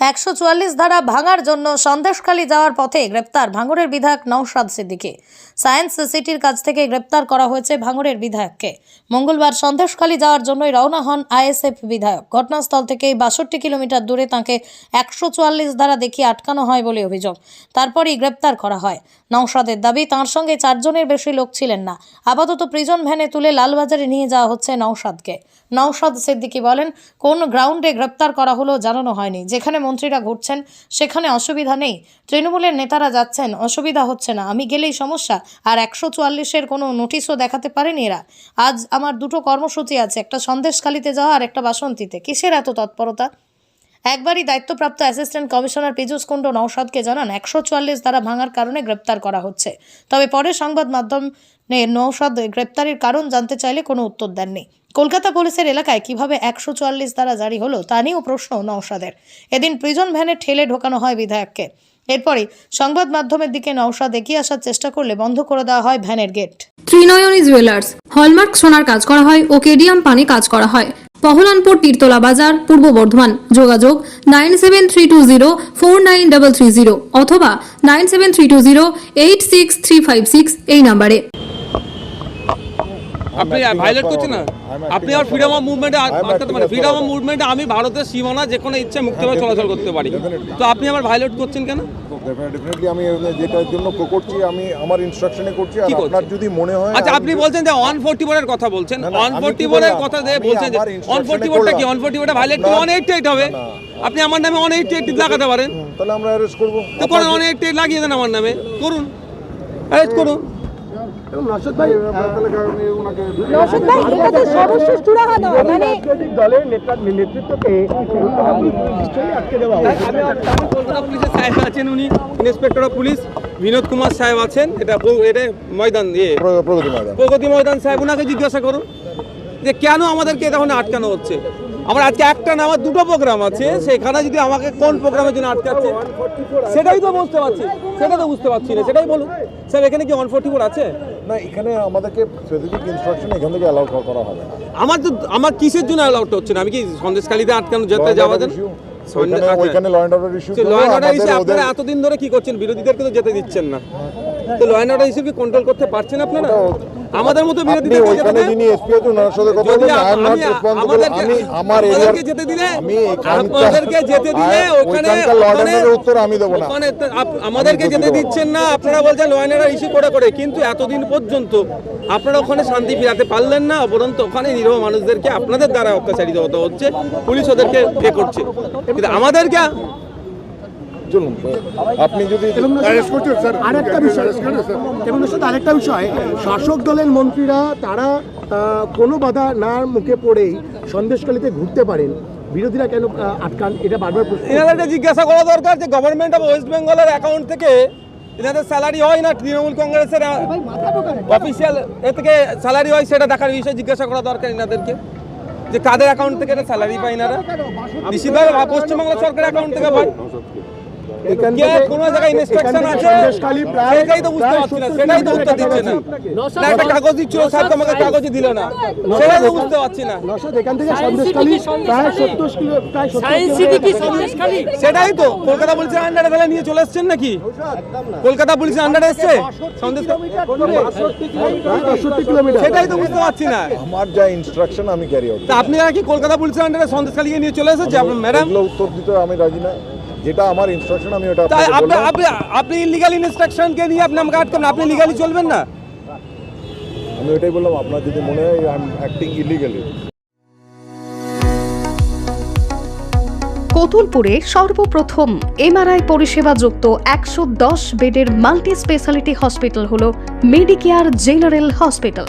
একশো চুয়াল্লিশ ধারা ভাঙার জন্য সন্দেশখালী যাওয়ার পথে গ্রেপ্তার ভাঙড়ের বিধায়ক নৌশাদ সিদ্দিকী। সায়েন্স সিটির কাছ থেকে গ্রেপ্তার করা হয়েছে ভাঙড়ের বিধায়ককে। মঙ্গলবার সন্দেশখালী যাওয়ার জন্যই রওনা হন আইএসএফ বিধায়ক। ঘটনাস্থল থেকে বাষট্টি কিলোমিটার দূরে তাঁকে একশো চুয়াল্লিশ ধারা দেখিয়ে আটকানো হয় বলে অভিযোগ। তারপরই গ্রেপ্তার করা হয়। নৌশাদের দাবি, তাঁর সঙ্গে চারজনের বেশি লোক ছিলেন না। আপাতত প্রিজন ভ্যানে তুলে লালবাজারে নিয়ে যাওয়া হচ্ছে নৌশাদকে নৌশাদ সিদ্দিকী বলেন, কোন গ্রাউন্ডে গ্রেপ্তার করা হলো জানানো হয়নি, যেখানে মন্ত্রীরা ঘুরছেন, সেখানে অসুবিধা নেই। তৃণমূলের নেতারা যাচ্ছেন, অসুবিধা হচ্ছে না। আমি গেলেই সমস্যা। আর একশো চুয়াল্লিশের কোনো নোটিশও দেখাতে পারেনি এরা। আজ আমার দুটো কর্মসূচি আছে, একটা সন্দেশখালিতে যাওয়া আর একটা বাসন্তীতে। কিসের এত তৎপরতা? একবারই দায়িত্বপ্রাপ্ত অ্যাসিস্ট্যান্ট কমিশনার পীযূষ কুণ্ডু নৌসাদকে জানান, একশো চুয়াল্লিশ দ্বারা ভাঙার কারণে গ্রেপ্তার করা হচ্ছে। তবে পরে সংবাদ মাধ্যমে নৌসাদ গ্রেপ্তারের কারণ জানতে চাইলে কোনো উত্তর দেননি। কলকাতা পুলিশের এলাকায় কীভাবে একশো চুয়াল্লিশ দ্বারা জারি হলো তা নিয়েও প্রশ্ন নৌসাদের এদিন প্রিজন ভ্যানে ঠেলে ঢোকানো হয় বিধায়ককে। এরপরে সংবাদ মাধ্যমের দিকে নৌসাদ এগিয়ে আসার চেষ্টা করলে বন্ধ করে দেওয়া হয় ভ্যানের গেট। ত্রিনয়নী জুয়েলার্স। হলমার্ক সোনার কাজ করা হয় ও কেডিয়াম পানি কাজ করা হয়। পহলানপুর তীরতলা বাজার, পূর্ব বর্ধমান। যোগাযোগ nine seven three two zero four nine double three zero অথবা nine seven three two zero eight six three five six এই নাম্বারে। আপনি ভাইলেট করছেন না? আপনি আর ফ্রিডম অফ মুভমেন্টে আটকাতে পারেন। ফ্রিডম অফ মুভমেন্টে আমি ভারতের সীমানা যে কোনো ইচ্ছে মুক্তভাবে চলাচল করতে পারি। তো আপনি আমার ভাইলেট করছেন কেন? ডেফিনেটলি আমি যেটার জন্য করছি আমি আমার ইনস্ট্রাকশনে করছি আর কি আপনার যদি মনে হয় আচ্ছা আপনি বলছেন যে কথা বলছেন। না, না, ওয়ান আমি ফোর্টি কি বোর্ডের বললাম? কথা দিয়ে বলছেন যে instruction-এ কি? হবে। আপনি আমার নামে ওয়ান এইটটি এইট লাগাতে পারেন। হুম, তাহলে আমরা অ্যারেস্ট করব। তো করুন ওয়ান লাগিয়ে দেন আমার নামে। করুন। অ্যারেস্ট করুন। নশদ ভাই তাহলে ওনাকে ভাই এটা তো সর্বস্ব চূড়ান্ত মানে দলের নেতৃত্বকে নিশ্চয়ই আটকে দেওয়া আমি আমি কলকাতা পুলিশের সাহেব আছেন উনি inspector of police Binod Kumar সাহেব আছেন এটা এটা ময়দান ইয়ে। প্রগতি ময়দান। প্রগতি ময়দান সাহেব ওনাকে জিজ্ঞাসা করুন যে কেন আমাদেরকে তখন আটকানো হচ্ছে। আমার আজকে একটা না আমার দুটো প্রোগ্রাম আছে সেখানে যদি আমাকে কোন প্রোগ্রামের জন্য আটকাচ্ছে সেটাই তো বুঝতে পারছি সেটা তো বুঝতে পারছি না সেটাই বলুন। স্যার এখানে কি ওয়ান ফোর্টি ফোর আছে? না এখানে আমাদেরকে স্পেসিফিক ইনস্ট্রাকশন এখান থেকে অ্যালাউ করা হবে না। আমার তো আমার কিসের জন্য অ্যালাউড হচ্ছে না? আমি কি সন্দেশকালীতে আটকানো যেতে যাওয়া দেন? ওইখানে ওইখানে law and order issue law and order issue আপনারা এতদিন ধরে কি করছেন? বিরোধীদেরকে তো যেতে দিচ্ছেন না। তো ল অ্যান্ড অর্ডার ইস্যু কি কন্ট্রোল করতে পারছেন আপনারা? আমাদের মতো যেতে ওইখানে? যিনি এসপি আছেন ওনার সাথে কথা বলুন আই এম নট রেসপন্সিবল আমাদেরকে- আমি আমার আমাদেরকে এরিয়ার যেতে দিলে আমি আপনাদেরকে যেতে দিলে ওখানে ওখানে উত্তর আমি দেবো না। ওখানে আমাদেরকে যেতে দিচ্ছেন না। আপনারা বলছেন ল অ্যান্ড ইস্যু করে করে কিন্তু এতদিন পর্যন্ত আপনারা ওখানে শান্তি ফিরাতে পারলেন না উপরন্ত ওখানে নিরহ মানুষদেরকে আপনাদের দ্বারা অত্যাচারিত হতে হচ্ছে পুলিশ ওদেরকে এ করছে। কিন্তু আমাদেরকে চলুন আপনি যদি আরেকটা বিষয়। এবং আরেকটা বিষয়। শাসক দলের মন্ত্রীরা তারা কোনো বাধা না মুখে পড়েই সন্দেশকালীতে ঘুরতে পারেন। বিরোধীরা কেন আটকান? এটা বারবার প্রশ্ন এনাদেরকে জিজ্ঞাসা করা দরকার যে গভর্নমেন্ট অফ ওয়েস্ট বেঙ্গলের অ্যাকাউন্ট থেকে এনাদের স্যালারি হয় না তৃণমূল কংগ্রেসের অফিসিয়াল এ থেকে স্যালারি হয় সেটা দেখার বিষয়ে জিজ্ঞাসা করা দরকার এনাদেরকে। যে কাদের অ্যাকাউন্ট থেকে এটা স্যালারি পায় এনারা? নিশ্চিতভাবে পশ্চিমবাংলা সরকারের অ্যাকাউন্ট থেকে পায়। এখান থেকে- কোনো জায়গায় ইনস্ট্রাকশন আছে? সেটাই তো বুঝতে পারছি না সেটাই তো উত্তর দিচ্ছে না। না একটা কাগজ দিচ্ছিল স্যার তো আমাকে দিল না। সেটাই তো বুঝতে পারছি না। নশাদ এখান থেকে সন্দেশখালী প্রায় সত্তর কিলো প্রায় সত্তর কিলোমিটার সেটাই তো কলকাতা পুলিশের আন্ডারে তাহলে নিয়ে চলে এসছেন নাকি? কলকাতা পুলিশের আন্ডারে এসছে? সন্দেশ কিলোমিটার সেটাই তো বুঝতে পারছি না। আমার যা ইনস্ট্রাকশন আমি ক্যারি আউট তা আপনি কি কলকাতা পুলিশের আন্ডারে সন্দেশখালীকে নিয়ে চলে এসেছে? আপনার ম্যাডাম উত্তর দিতে আমি রাজি না। যেটা আমার ইনস্ট্রাকশন আমি ওটা আপনি। আপনি আপনি ইলিগাল ইনস্ট্রাকশনকে নিয়ে আপনি আমাকে আটকাবেন আপনি লিগালি চলবেন না? আমি ওটাই বললাম আপনার যদি মনে হয় আই এম অ্যাক্টিং ইলিগালি কতুলপুরে সর্বপ্রথম এমআরআই পরিষেবা যুক্ত একশো দশ বেডের মাল্টি স্পেশালিটি হসপিটাল হল মেডিকেয়ার জেনারেল হসপিটাল